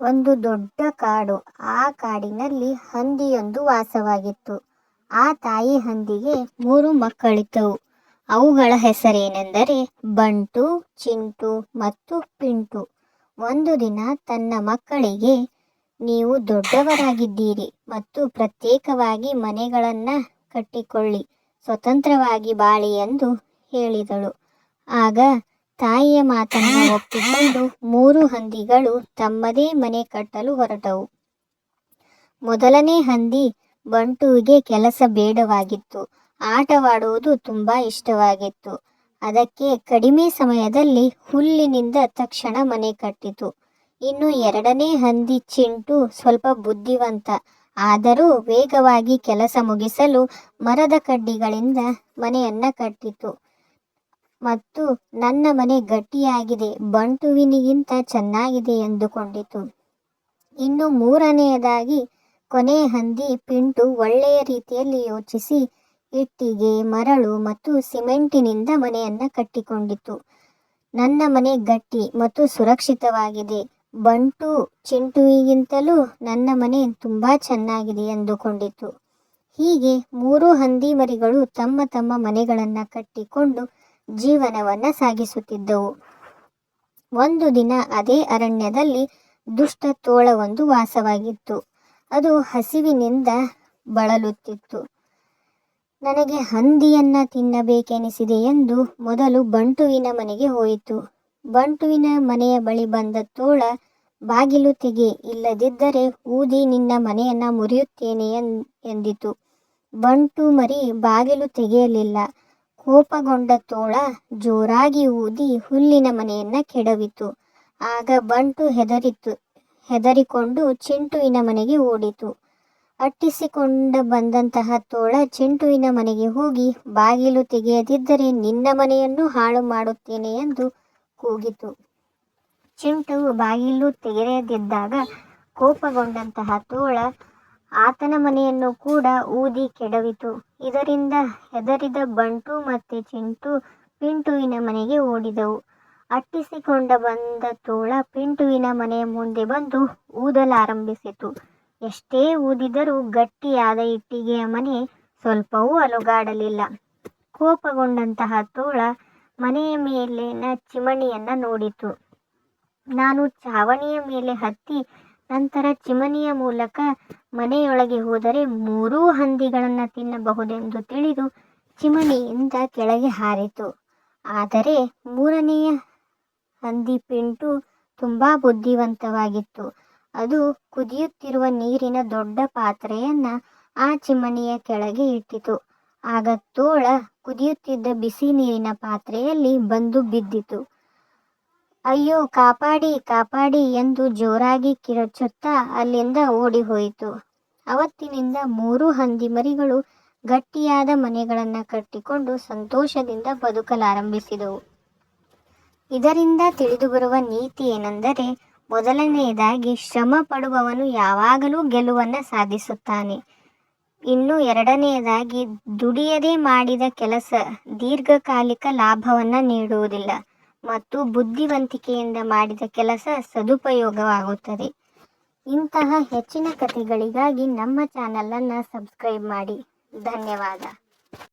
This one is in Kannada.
ಒಂದು ದೊಡ್ಡ ಕಾಡು. ಆ ಕಾಡಿನಲ್ಲಿ ಹಂದಿಯೊಂದು ವಾಸವಾಗಿತ್ತು. ಆ ತಾಯಿ ಹಂದಿಗೆ ಮೂರು ಮಕ್ಕಳಿದ್ದವು. ಅವುಗಳ ಹೆಸರೇನೆಂದರೆ ಬಂಟು, ಚಿಂಟು ಮತ್ತು ಪಿಂಟು. ಒಂದು ದಿನ ತನ್ನ ಮಕ್ಕಳಿಗೆ, ನೀವು ದೊಡ್ಡವರಾಗಿದ್ದೀರಿ ಮತ್ತು ಪ್ರತ್ಯೇಕವಾಗಿ ಮನೆಗಳನ್ನು ಕಟ್ಟಿಕೊಳ್ಳಿ, ಸ್ವತಂತ್ರವಾಗಿ ಬಾಳಿ ಎಂದು ಹೇಳಿದಳು. ಆಗ ತಾಯಿಯ ಮಾತನ್ನು ಒಪ್ಪಿಕೊಂಡು ಮೂರು ಹಂದಿಗಳು ತಮ್ಮದೇ ಮನೆ ಕಟ್ಟಲು ಹೊರಟವು. ಮೊದಲನೇ ಹಂದಿ ಬಂಟುವಿಗೆ ಕೆಲಸ ಬೇಡವಾಗಿತ್ತು. ಆಟವಾಡುವುದು ತುಂಬ ಇಷ್ಟವಾಗಿತ್ತು. ಅದಕ್ಕೆ ಕಡಿಮೆ ಸಮಯದಲ್ಲಿ ಹುಲ್ಲಿನಿಂದ ತಕ್ಷಣ ಮನೆ ಕಟ್ಟಿತು. ಇನ್ನು ಎರಡನೇ ಹಂದಿ ಚಿಂಟು ಸ್ವಲ್ಪ ಬುದ್ಧಿವಂತ. ಆದರೂ ವೇಗವಾಗಿ ಕೆಲಸ ಮುಗಿಸಲು ಮರದ ಕಡ್ಡಿಗಳಿಂದ ಮನೆಯನ್ನ ಕಟ್ಟಿತು. ಮತ್ತು ನನ್ನ ಮನೆ ಗಟ್ಟಿಯಾಗಿದೆ, ಬಂಟುವಿನಿಗಿಂತ ಚೆನ್ನಾಗಿದೆ ಎಂದುಕೊಂಡಿತು. ಇನ್ನು ಮೂರನೆಯದಾಗಿ ಕೊನೆ ಹಂದಿ ಪಿಂಟು ಒಳ್ಳೆಯ ರೀತಿಯಲ್ಲಿ ಯೋಚಿಸಿ, ಇಟ್ಟಿಗೆ, ಮರಳು ಮತ್ತು ಸಿಮೆಂಟಿನಿಂದ ಮನೆಯನ್ನ ಕಟ್ಟಿಕೊಂಡಿತು. ನನ್ನ ಮನೆ ಗಟ್ಟಿ ಮತ್ತು ಸುರಕ್ಷಿತವಾಗಿದೆ. ಬಂಟು ಚಿಂಟುವಿಗಿಂತಲೂ ನನ್ನ ಮನೆ ತುಂಬ ಚೆನ್ನಾಗಿದೆ ಎಂದುಕೊಂಡಿತು. ಹೀಗೆ ಮೂರು ಹಂದಿ ಮರಿಗಳು ತಮ್ಮ ತಮ್ಮ ಮನೆಗಳನ್ನು ಕಟ್ಟಿಕೊಂಡು ಜೀವನವನ್ನ ಸಾಗಿಸುತ್ತಿದ್ದವು. ಒಂದು ದಿನ ಅದೇ ಅರಣ್ಯದಲ್ಲಿ ದುಷ್ಟ ತೋಳವೊಂದು ವಾಸವಾಗಿತ್ತು. ಅದು ಹಸಿವಿನಿಂದ ಬಳಲುತ್ತಿತ್ತು. ನನಗೆ ಹಂದಿಯನ್ನ ತಿನ್ನಬೇಕೆನಿಸಿದೆ ಎಂದು ಮೊದಲು ಬಂಟುವಿನ ಮನೆಗೆ ಹೋಯಿತು. ಬಂಟುವಿನ ಮನೆಯ ಬಳಿ ಬಂದ ತೋಳ, ಬಾಗಿಲು ತೆಗೆ, ಇಲ್ಲದಿದ್ದರೆ ಊದಿ ನಿನ್ನ ಮನೆಯನ್ನ ಮುರಿಯುತ್ತೇನೆ ಎಂದಿತು. ಬಂಟು ಮರಿ ಬಾಗಿಲು ತೆಗೆಯಲಿಲ್ಲ. ಕೋಪಗೊಂಡ ತೋಳ ಜೋರಾಗಿ ಊದಿ ಹುಲ್ಲಿನ ಮನೆಯನ್ನ ಕೆಡವಿತು. ಆಗ ಬಂಟು ಹೆದರಿತು, ಹೆದರಿಕೊಂಡು ಚಿಂಟುವಿನ ಮನೆಗೆ ಓಡಿತು. ಅಟ್ಟಿಸಿಕೊಂಡ ಬಂದಂತಹ ತೋಳ ಚಿಂಟುವಿನ ಮನೆಗೆ ಹೋಗಿ, ಬಾಗಿಲು ತೆಗೆಯದಿದ್ದರೆ ನಿನ್ನ ಮನೆಯನ್ನು ಹಾಳು ಮಾಡುತ್ತೇನೆ ಎಂದು ಕೂಗಿತು. ಚಿಂಟು ಬಾಗಿಲು ತೆಗೆಯದಿದ್ದಾಗ ಕೋಪಗೊಂಡಂತಹ ತೋಳ ಆತನ ಮನೆಯನ್ನು ಕೂಡ ಊದಿ ಕೆಡವಿತು. ಇದರಿಂದ ಹೆದರಿದ ಬಂಟು ಮತ್ತು ಚಿಂಟು ಪಿಂಟುವಿನ ಮನೆಗೆ ಓಡಿದವು. ಅಟ್ಟಿಸಿಕೊಂಡ ಬಂದ ತೋಳ ಪಿಂಟುವಿನ ಮನೆಯ ಮುಂದೆ ಬಂದು ಊದಲಾರಂಭಿಸಿತು. ಎಷ್ಟೇ ಊದಿದರೂ ಗಟ್ಟಿಯಾದ ಇಟ್ಟಿಗೆಯ ಮನೆ ಸ್ವಲ್ಪವೂ ಅಲುಗಾಡಲಿಲ್ಲ. ಕೋಪಗೊಂಡಂತಹ ತೋಳ ಮನೆಯ ಮೇಲಿನ ಚಿಮಣಿಯನ್ನು ನೋಡಿತು. ನಾನು ಚಾವಣಿಯ ಮೇಲೆ ಹತ್ತಿ ನಂತರ ಚಿಮನಿಯ ಮೂಲಕ ಮನೆಯೊಳಗೆ ಹೋದರೆ ಮೂರೂ ಹಂದಿಗಳನ್ನು ತಿನ್ನಬಹುದೆಂದು ತಿಳಿದು ಚಿಮನಿಯಿಂದ ಕೆಳಗೆ ಹಾರಿತು. ಆದರೆ ಮೂರನೆಯ ಹಂದಿ ಪಿಂಟು ತುಂಬ ಬುದ್ಧಿವಂತವಾಗಿತ್ತು. ಅದು ಕುದಿಯುತ್ತಿರುವ ನೀರಿನ ದೊಡ್ಡ ಪಾತ್ರೆಯನ್ನು ಆ ಚಿಮಣಿಯ ಕೆಳಗೆ ಇಟ್ಟಿತು. ಆಗ ತೋಳ ಕುದಿಯುತ್ತಿದ್ದ ಬಿಸಿ ನೀರಿನ ಪಾತ್ರೆಯಲ್ಲಿ ಬಂದು ಬಿದ್ದಿತು. ಅಯ್ಯೋ, ಕಾಪಾಡಿ ಕಾಪಾಡಿ ಎಂದು ಜೋರಾಗಿ ಕಿರಚುತ್ತಾ ಅಲ್ಲಿಂದ ಓಡಿ ಹೋಯಿತು ಅವತ್ತಿನಿಂದ ಮೂರು ಹಂದಿ ಮರಿಗಳು ಗಟ್ಟಿಯಾದ ಮನೆಗಳನ್ನು ಕಟ್ಟಿಕೊಂಡು ಸಂತೋಷದಿಂದ ಬದುಕಲಾರಂಭಿಸಿದವು. ಇದರಿಂದ ತಿಳಿದುಬರುವ ನೀತಿ ಏನೆಂದರೆ, ಮೊದಲನೆಯದಾಗಿ ಶ್ರಮ ಪಡುವವನು ಯಾವಾಗಲೂ ಗೆಲುವನ್ನು ಸಾಧಿಸುತ್ತಾನೆ. ಇನ್ನು ಎರಡನೆಯದಾಗಿ ದುಡಿಯದೆ ಮಾಡಿದ ಕೆಲಸ ದೀರ್ಘಕಾಲಿಕ ಲಾಭವನ್ನು ನೀಡುವುದಿಲ್ಲ. ಮತ್ತು ಬುದ್ಧಿವಂತಿಕೆಯಿಂದ ಮಾಡಿದ ಕೆಲಸ ಸದುಪಯೋಗವಾಗುತ್ತದೆ. ಇಂತಹ ಹೆಚ್ಚಿನ ಕಥೆಗಳಿಗಾಗಿ ನಮ್ಮ ಚಾನಲನ್ನು ಸಬ್ಸ್ಕ್ರೈಬ್ ಮಾಡಿ. ಧನ್ಯವಾದ.